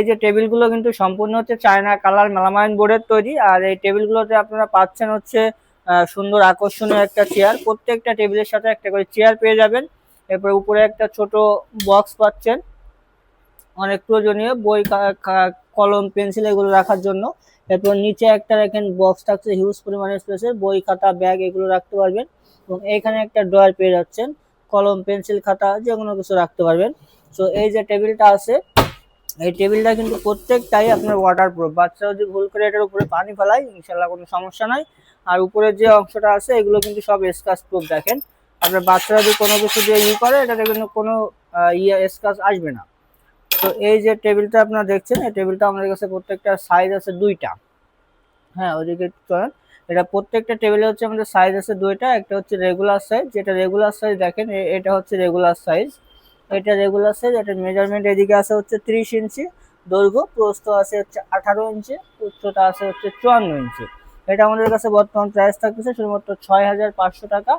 এই যে টেবিলগুলো কিন্তু সম্পূর্ণ হচ্ছে চায়না কালার মেলামাইন বোর্ডের তৈরি, আর এই টেবিলগুলোতে আপনারা পাচ্ছেন হচ্ছে সুন্দর আকর্ষণীয় একটা চেয়ার। প্রত্যেকটা টেবিলের সাথে একটা করে চেয়ার পেয়ে যাবেন। এরপরে উপরে একটা ছোট বক্স পাচ্ছেন, অনেক প্রয়োজনীয় বই কলম, পেন্সিল এগুলো রাখার জন্য। এরপর নিচে একটা রাখেন বক্স থাকছে, হিউজ পরিমাণে স্পেসের বই খাতা, ব্যাগ এগুলো রাখতে পারবেন। এবং এখানে একটা ড্রয়ার পেয়ে যাচ্ছেন, কলম, পেন্সিল খাতা যে কোনো কিছু রাখতে পারবেন। তো এই যে টেবিলটা আছে এই টেবিলটা কিন্তু প্রত্যেকটাই আপনার ওয়াটার প্রুফ বাচ্চারা যদি ভুল করে এটার উপরে পানি ফেলায়, ইনশাল্লাহ কোনো সমস্যা নাই। আর উপরের যে অংশটা আছে, এগুলো কিন্তু সব স্কাচ প্রুফ দেখেন। আপনার বাচ্চারা যদি কোনো কিছু দিয়ে ই করে, এটাতে কিন্তু কোনো ইয়ে স্কাচ আসবে না। তো এই যে টেবিলটা আপনারা দেখছেন, এই টেবিলটা আমাদের কাছে প্রত্যেকটা সাইজ আছে দুইটা। হ্যাঁ ওইদিকে চলেন। এটা প্রত্যেকটা টেবিলে হচ্ছে আমাদের সাইজ আছে দুইটা। একটা হচ্ছে রেগুলার সাইজ যেটা রেগুলার সাইজ দেখেন এটা হচ্ছে রেগুলার সাইজ এটা রেগুলার সাইজ এটার মেজারমেন্ট এদিকে আছে হচ্ছে ত্রিশ ইঞ্চি, দৈর্ঘ্য প্রস্থ আছে হচ্ছে আঠারো ইঞ্চি, উচ্চতা আছে হচ্ছে চুয়ান্ন ইঞ্চি। এটা আমাদের কাছে বর্তমান প্রাইস থাকতেছে শুধুমাত্র ছয় হাজার পাঁচশো টাকা।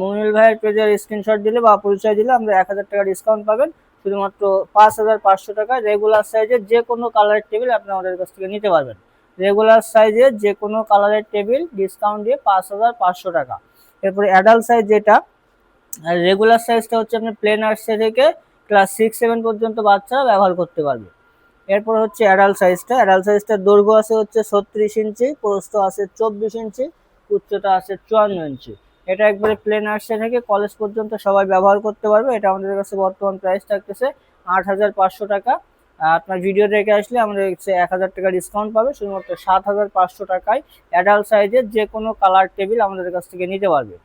মুমিনুল ভাইয়ের পেজের স্ক্রিনশট দিলে বা পরিচয় দিলে আমরা এক হাজার টাকা ডিসকাউন্ট পাবেন। শুধুমাত্র পাঁচ হাজার পাঁচশো টাকা রেগুলার সাইজের যে কোনো কালারের টেবিল আপনি আমাদের কাছ থেকে নিতে পারবেন। রেগুলার সাইজের যে কোনো কালারের টেবিল ডিসকাউন্ট দিয়ে পাঁচ হাজার পাঁচশো টাকা। এরপরে অ্যাডাল্ট সাইজ যেটা আর রেগুলার সাইজটা হচ্ছে আপনি প্লেন আর্টসে থেকে ক্লাস সিক্স সেভেন পর্যন্ত বাচ্চারা ব্যবহার করতে পারবে। এরপর হচ্ছে অ্যাডাল সাইজটা অ্যাডাল সাইজটার দৈর্ঘ্য আছে হচ্ছে ছত্রিশ ইঞ্চি প্রস্থ আছে চব্বিশ ইঞ্চি উচ্চতা আছে চুয়ান্ন ইঞ্চি এটা একবারে প্লেন আর্টসে থেকে কলেজ পর্যন্ত সবাই ব্যবহার করতে পারবে। এটা আমাদের কাছে বর্তমান প্রাইস থাকতেছে আট হাজার পাঁচশো টাকা। আপনার ভিডিও দেখে আসলে আমাদের হচ্ছে এক হাজার টাকা ডিসকাউন্ট পাবে। শুধুমাত্র সাত হাজার পাঁচশো টাকায় অ্যাডাল্ট সাইজের যে কোনো কালার টেবিল আমাদের কাছ থেকে নিতে পারবে।